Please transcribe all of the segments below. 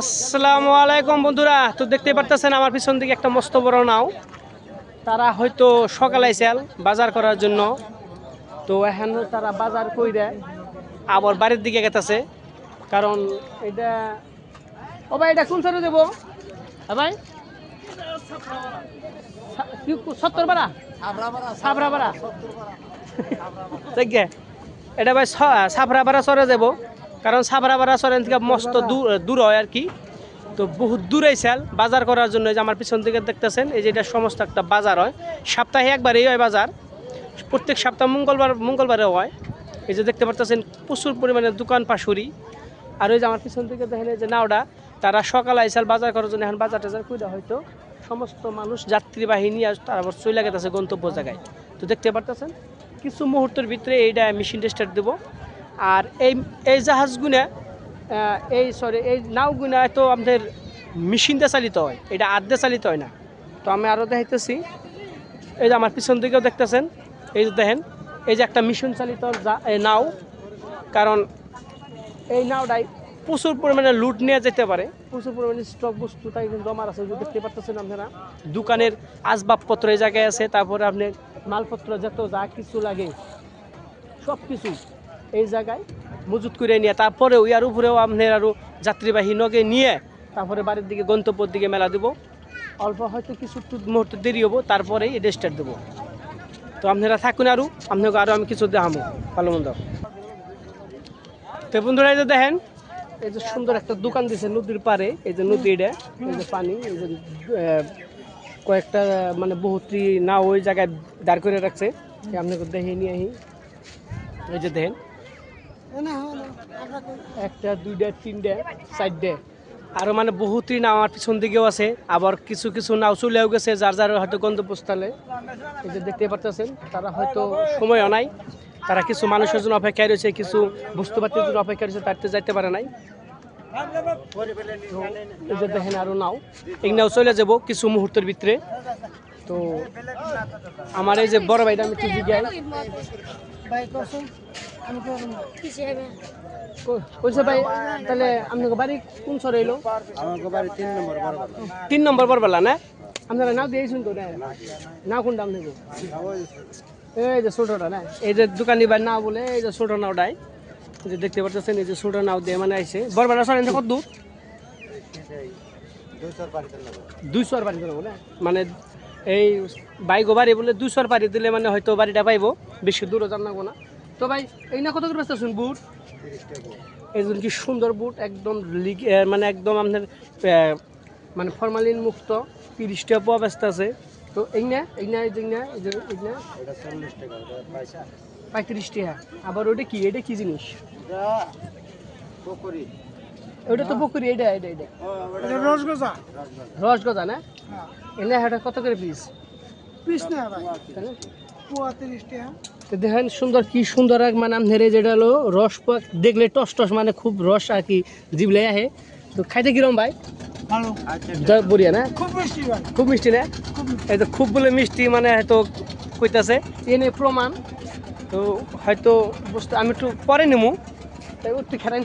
আসসালামু আলাইকুম বন্ধুরা। তো দেখতে পারতেছেন আমার পিছন দিকে একটা মস্ত বড় নাও। তারা হয়তো সকালে আইসাল বাজার করার জন্য। তো এখন তারা বাজার কই কইরা আবার বাড়ির দিকে গেতেছে। কারণ এটা ও ভাই এটা কোন সাইডে দেবো? হ্যাঁ ভাই। সত্তর বাড়া সাবরা দেখে। এটা ভাই সাবরা বাড়া সরে যাব কারণ সাবরা বাড়া সরেন থেকে মস্ত দূর হয় আর কি। তো বহুত দূরে স্যাল বাজার করার জন্য যে আমার পিছন দিকে দেখতেছেন এই যে এটা সমস্ত একটা বাজার হয়। সপ্তাহে একবারই হয় বাজার। প্রত্যেক সপ্তাহ মঙ্গলবার মঙ্গলবারে হয়। এই যে দেখতে পারতেছেন প্রচুর পরিমাণে দোকান পাশুরি। আর ওই যে আমার পিছন দিকে দেখেন এই যে নাওডা তারা সকালে আইসাল বাজার করার জন্য এখন বাজার টাজার কইরা হয়তো সমস্ত মানুষ যাত্রীবাহী নিয়ে তারা আবার চলে গেছে গন্তব্য জায়গায়। তো দেখতে পারতেছেন কিছু মুহূর্তের ভিতরে এইটা মেশিন স্টার্ট দেব। আর এই এই জাহাজগুনা এই সরি এই নাওগুনা তো আমাদের মেশিন চালিত হয়, এটা দিয়ে চালিত হয় না। তো আমি আরও দেখাইতেছি। এই যে আমার পিছন দিকেও দেখতেছেন, এই যে দেখেন, এই যে একটা মিশন চালিত নাও, কারণ এই নাওটাই প্রচুর পরিমাণে লুট নিয়ে যেতে পারে, প্রচুর পরিমাণে স্টক বস্তু তাই কিন্তু আমার আছে দেখতে পারতেছেন আপনারা। দোকানের আসবাবপত্র এই জায়গায় আছে, তারপরে আপনার মালপত্র যত যা কিছু লাগে সব কিছু এই জায়গায় মজুত করে নিয়ে তারপরে ওই আর উপরেও আপনার আরও যাত্রীবাহী নগে নিয়ে তারপরে বাড়ির দিকে, গন্তব্যের দিকে মেলা দেবো। অল্প হয়তো কিছু মুহূর্তে দেরি হব তারপরে এটা স্টার্ট দেবো। তো আপনারা থাকুন আরও আপনাকে আরও আমি কিছু দেখামো। ভালো মন্দ। তো বন্ধুরা, এই যে দেখেন, এই যে সুন্দর একটা দোকান দিছে নদীর পারে এই যে নদী এটা, এই যে পানি, এই যে কয়েকটা মানে বহুতটি না ওই জায়গায় দাঁড় করে রাখছে। আপনাকে দেখে নিয়ে আহি। এই যে দেখেন একটা, দুইটা, তিনটা, চারটে। আরও মানে বহুতই নাও আমার পিছন দিকেও আছে। আবার কিছু কিছু নাও চলেও গেছে, যার যার হয়তো গন্তব্যস্থলে। এই যে দেখতে পারতেছেন, তারা হয়তো সময়ও নাই। তারা কিছু মানুষের জন্য অপেক্ষায় রয়েছে, কিছু বস্তুপাতির জন্য অপেক্ষা রয়েছে, তারতে যাইতে পারে নাই। এই যে দেখেন আরও নাও। এই নাও চলে যাব কিছু মুহূর্তের ভিতরে। তো আমার এই যে বড় ভাইটা আমি একটু কইছে ভাই তাহলে আপনাকে বাড়ি কোন সর এলো? আমাকে বাড়ি তিন নম্বর তিন নম্বর বরবেলা না? আপনারা নাও দিয়েছেন তো না কোনটা আপনাকে এই যে ছোটটা না? এই যে দোকানি ভাই না বলে এই যে ছোট নাওটাই যে দেখতে পাচ্ছেন এই যে ছোট নাও দিয়ে মানে আইছে। বরবেলা সরেন কত দূর? দুইশোর বাড়ি দেবো না? মানে এই বাইকও বাড়ি বলে দুইশো আর বাড়ি দিলে মানে হয়তো বাড়িটা পাইবো। বেশি দূরও জান না। তো ভাই এই না কত করে ব্যস্ত শুন বুট? এই কি সুন্দর বুট একদম লিগ- মানে একদম আপনার মানে ফরমালিন মুক্ত তিরিশটা পাওয়া ব্যস্ত আছে। তো এই না এই না এই না এই না। পঁয়ত্রিশ টাকা। আবার ওটা কি? এটা কি জিনিস? ওটা তো পুকুরি এটা এটা এটা রসগোজা রসগজা না? এনে এটা কত করে পিস পিস না ভাই। পঁয়ত্রিশ টাকা। দেখেন সুন্দর কি সুন্দর এক মানে এই যেটা হলো রস পাক দেখলে টস টস মানে খুব রস আর কি জিবলে আহে। তো খাইতে কিরম ভাই? বড়িয়া না? খুব মিষ্টি খুব মিষ্টি না? এই তো খুব বলে মিষ্টি মানে হয়তো কইতাছে। এনে প্রমাণ। তো হয়তো বুঝতে আমি একটু পরে নেব তাই একটু খেলান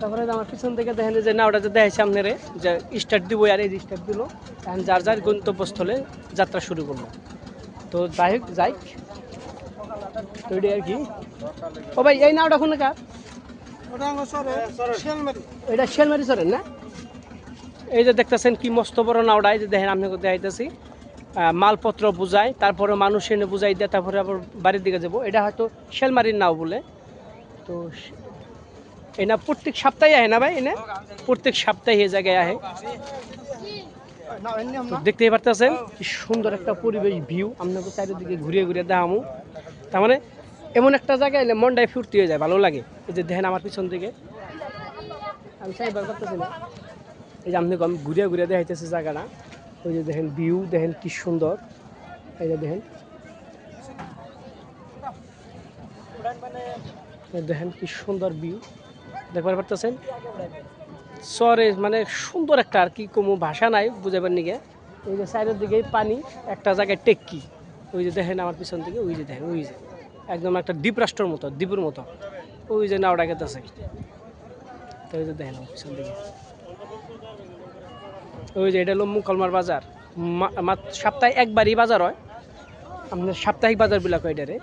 তারপরে আমার পিছন থেকে দেখেন যে নাওটা যে দেখাইছে আপনারে যে স্টার্ট দিব আর এই স্টার্ট দিল। এখন যার যার গন্তব্যস্থলে যাত্রা শুরু করল। তো যাই হোক যাই। তো আর কি। ও ভাই এই নাওটা কোন কার এটা শেলমারি সরেন না? এই যে দেখতেছেন কি মস্ত বড় নাওটা এই যে দেখেন আপনাকে দেখাইতেছি মালপত্র বুঝায় তারপরে মানুষ এনে বুঝাই দেয় তারপরে আবার বাড়ির দিকে যাব। এটা হয়তো শেলমারির নাও বলে। তো সে- এই না প্রত্যেক সপ্তাহে আহে না ভাই এনে প্রত্যেক সপ্তাহে এই জায়গায় আহে। দেখতেই পারতেছেন কি সুন্দর একটা পরিবেশ ভিউ। আপনাকে চারিদিকে ঘুরিয়ে ঘুরিয়ে দেখামু। তার মানে এমন একটা জায়গায় এলে মনটাই ফুর্তি হয়ে যায়, ভালো লাগে। এই যে দেখেন আমার পিছন দিকে। আমি চাইবার করতেছি না। এই যে আপনাকে আমি ঘুরিয়ে ঘুরিয়ে দেখাইতেছি জায়গাটা। ওই যে দেখেন ভিউ দেখেন কি সুন্দর। এই যে দেখেন। দেখেন কি সুন্দর ভিউ দেখবার পারতেছেন? চরে মানে সুন্দর একটা আর কি কোনো ভাষা নাই বুঝাবার নিকে ওই যে সাইডের দিকে পানি, একটা জায়গায় টেক্কি। ওই যে দেখেন আমার পিছন দিকে, ওই যে দেখেন, ওই যে। একদম একটা দ্বীপ রাষ্ট্রের মতো, দ্বীপের মতো। ওই যে নাওটা গেতেছে। তো ওই যে দেখেন পিছন দিকে। ওই যে এটা হলো মুকলমার বাজার। সপ্তাহে একবারই বাজার হয়। আপনার সাপ্তাহিক বাজার বিলাক হয় এটারে?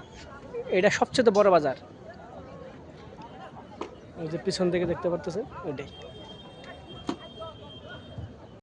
এটা সবচেয়ে বড় বাজার। ওই যে পিছন থেকে দেখতে পারতেছেন? ওইটাই।